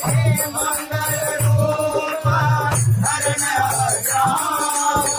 హరే మండల రూప హరణ రామ